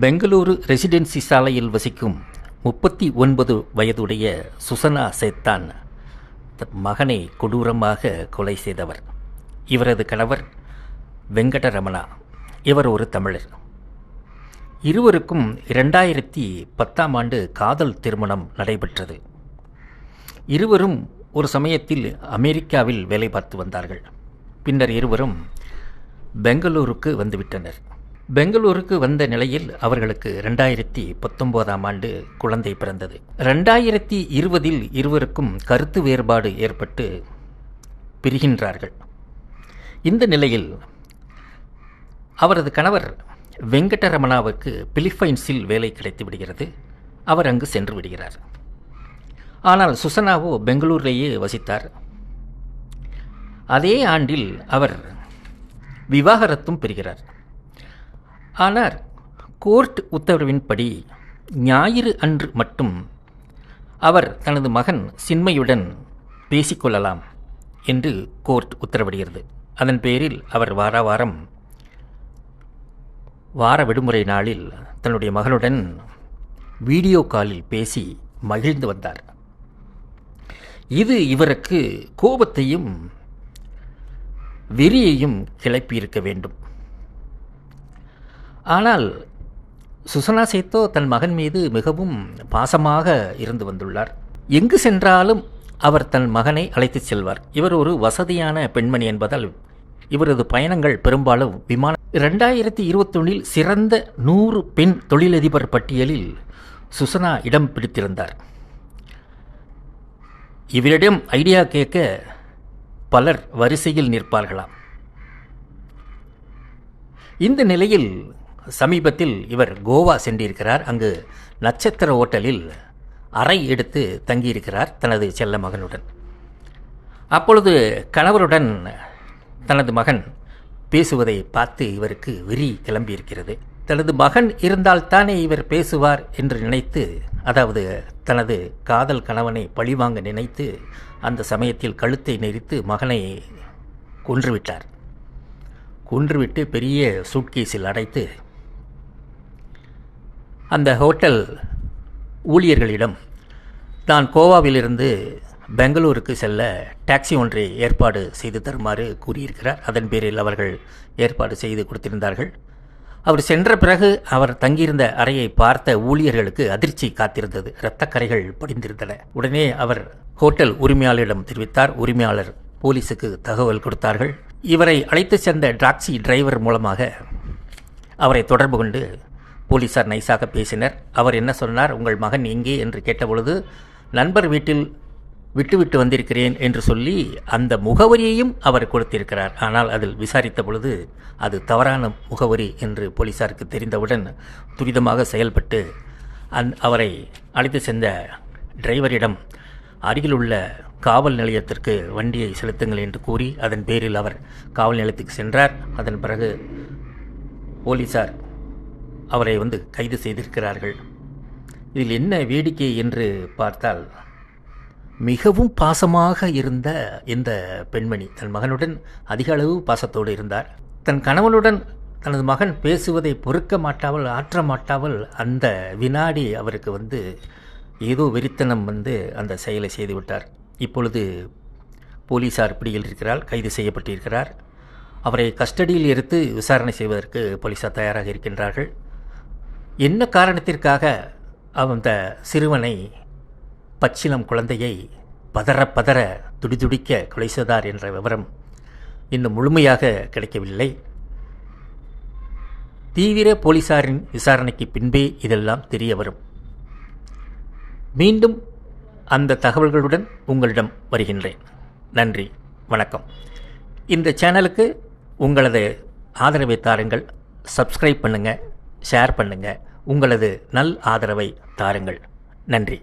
Bengaluru residency சாலையில் வசிக்கும் முப்பத்தி ஒன்பது வயதுடைய சுசனா சேத்தான் மகனை கொடூரமாக கொலை செய்தவர். இவரது கணவர் வெங்கடரமணா. இவர் ஒரு தமிழர். இருவருக்கும் இரண்டாயிரத்தி பத்தாம் ஆண்டு காதல் திருமணம் நடைபெற்றது. இருவரும் ஒரு சமயத்தில் அமெரிக்காவில் வேலை பார்த்து வந்தார்கள். பின்னர் இருவரும் பெங்களூருக்கு வந்துவிட்டனர். பெங்களூருக்கு வந்த நிலையில் அவர்களுக்கு ரெண்டாயிரத்தி பத்தொன்பதாம் ஆண்டு குழந்தை பிறந்தது. ரெண்டாயிரத்தி இருபதில் இருவருக்கும் கருத்து வேறுபாடு ஏற்பட்டு பிரிகின்றார்கள். இந்த நிலையில் அவரது கணவர் வெங்கடரமணாவுக்கு பிலிப்பைன்ஸில் வேலை கிடைத்து விடுகிறது. அவர் அங்கு சென்று விடுகிறார். ஆனால் சுசனாவோ பெங்களூரிலேயே வசித்தார். அதே ஆண்டில் அவர் விவாகரத்தும் பெறுகிறார் ஆனால் கோர்ட் உத்தரவின்படி ஞாயிறு அன்று மட்டும் அவர் தனது மகன் சின்மையுடன் பேசிக்கொள்ளலாம் என்று கோர்ட் உத்தரவிடுகிறது. அதன் பேரில் அவர் வார வாரம் வார விடுமுறை நாளில் தன்னுடைய மகனுடன் வீடியோ காலில் பேசி மகிழ்ந்து வந்தார். இது இவருக்கு கோபத்தையும் வெறியையும் கிளப்பியிருக்க வேண்டும். ஆனால் சுசனா சேத்தோ தன் மகன் மீது மிகவும் பாசமாக இருந்து வந்துள்ளார். எங்கு சென்றாலும் அவர் தன் மகனை அழைத்துச் செல்வார். இவர் ஒரு வசதியான பெண்மணி என்பதால் இவரது பயணங்கள் பெரும்பாலும் விமான ரெண்டாயிரத்தி இருபத்தொன்னில் சிறந்த நூறு பெண் தொழிலதிபர் பட்டியலில் சுசனா இடம் பிடித்திருந்தார். இவரிடம் ஐடியா கேட்க பலர் வரிசையில் நிற்பார்களாம். இந்த நிலையில் சமீபத்தில் இவர் கோவா சென்றிருக்கிறார். அங்கு நட்சத்திர ஓட்டலில் அறை எடுத்து தங்கியிருக்கிறார் தனது செல்ல மகனுடன். அப்பொழுது கணவருடன் தனது மகன் பேசுவதை பார்த்து இவருக்கு வெறி கிளம்பியிருக்கிறது. தனது மகன் இருந்தால்தானே இவர் பேசுவார் என்று நினைத்து அதாவது தனது காதல் கணவனை பழிவாங்க நினைத்து அந்த சமயத்தில் கழுத்தை நெரித்து மகனை கொன்றுவிட்டார். கொன்றுவிட்டு பெரிய சூட்கேஸில் அடைத்து அந்த ஹோட்டல் ஊழியர்களிடம் நான் கோவாவிலிருந்து பெங்களூருக்கு செல்ல டாக்ஸி ஒன்றை ஏற்பாடு செய்து தருமாறு கூறியிருக்கிறார். அதன் பேரில் அவர்கள் ஏற்பாடு செய்து கொடுத்திருந்தார்கள். அவர் சென்ற பிறகு அவர் தங்கியிருந்த அறையை பார்த்த ஊழியர்களுக்கு அதிர்ச்சி காத்திருந்தது. இரத்தக்கரைகள் படிந்திருந்தன. உடனே அவர் ஹோட்டல் உரிமையாளரிடம் தெரிவித்தார். உரிமையாளர் போலீஸுக்கு தகவல் கொடுத்தார்கள். இவரை அழைத்து சென்ற டாக்ஸி டிரைவர் மூலமாக அவரை தொடர்பு கொண்டு போலீசார் நைஸாக பேசினர். அவர் என்ன சொன்னார்? உங்கள் மகன் எங்கே? என்று கேட்டபொழுது நண்பர் வீட்டில் விட்டுவிட்டு வந்திருக்கிறேன் என்று சொல்லி அந்த முகவரியையும் அவர் கொடுத்திருக்கிறார். ஆனால் அதில் விசாரித்த பொழுது அது தவறான முகவரி என்று போலீசாருக்கு தெரிந்தவுடன் துரிதமாக செயல்பட்டு அந் அவரை அழைத்து சென்ற டிரைவரிடம் அருகிலுள்ள காவல் நிலையத்திற்கு வண்டியை செலுத்துங்கள் என்று கூறி அதன் பேரில் அவர் காவல் நிலையத்துக்கு சென்றார். அதன் பிறகு போலீசார் அவரை வந்து கைது செய்திருக்கிறார்கள். இதில் என்ன வேடிக்கை என்று பார்த்தால் மிகவும் பாசமாக இருந்த இந்த பெண்மணி தன் மகனுடன் அதிக அளவு பாசத்தோடு இருந்தார். தன் கணவனுடன் தனது மகன் பேசுவதை பொறுக்க மாட்டாமல் ஆற்ற மாட்டாமல் அந்த வினாடி அவருக்கு வந்து ஏதோ வெறித்தனம் வந்து அந்த செயலை செய்துவிட்டார் இப்பொழுது போலீசார் பிடியில் இருக்கிறார் கைது செய்யப்பட்டிருக்கிறார். அவரை கஸ்டடியில் எடுத்து விசாரணை செய்வதற்கு போலீசார் தயாராக இருக்கின்றார்கள். என்ன காரணத்திற்காக அந்த சிறுவனை பச்சிலம் குழந்தையை பதற பதற துடிதுடிக்க கொலை செய்தார் என்ற விவரம் இன்னும் முழுமையாக கிடைக்கவில்லை. தீவிர போலீசாரின் விசாரணைக்கு பின்பே இதெல்லாம் தெரிய வரும். மீண்டும் அந்த தகவல்களுடன் உங்களிடம் வருகின்றேன். நன்றி வணக்கம். இந்த சேனலுக்கு உங்களது ஆதரவை தாருங்கள். சப்ஸ்கிரைப் பண்ணுங்கள் ஷேர் பண்ணுங்கள் உங்களது நல் ஆதரவை தாருங்கள். நன்றி.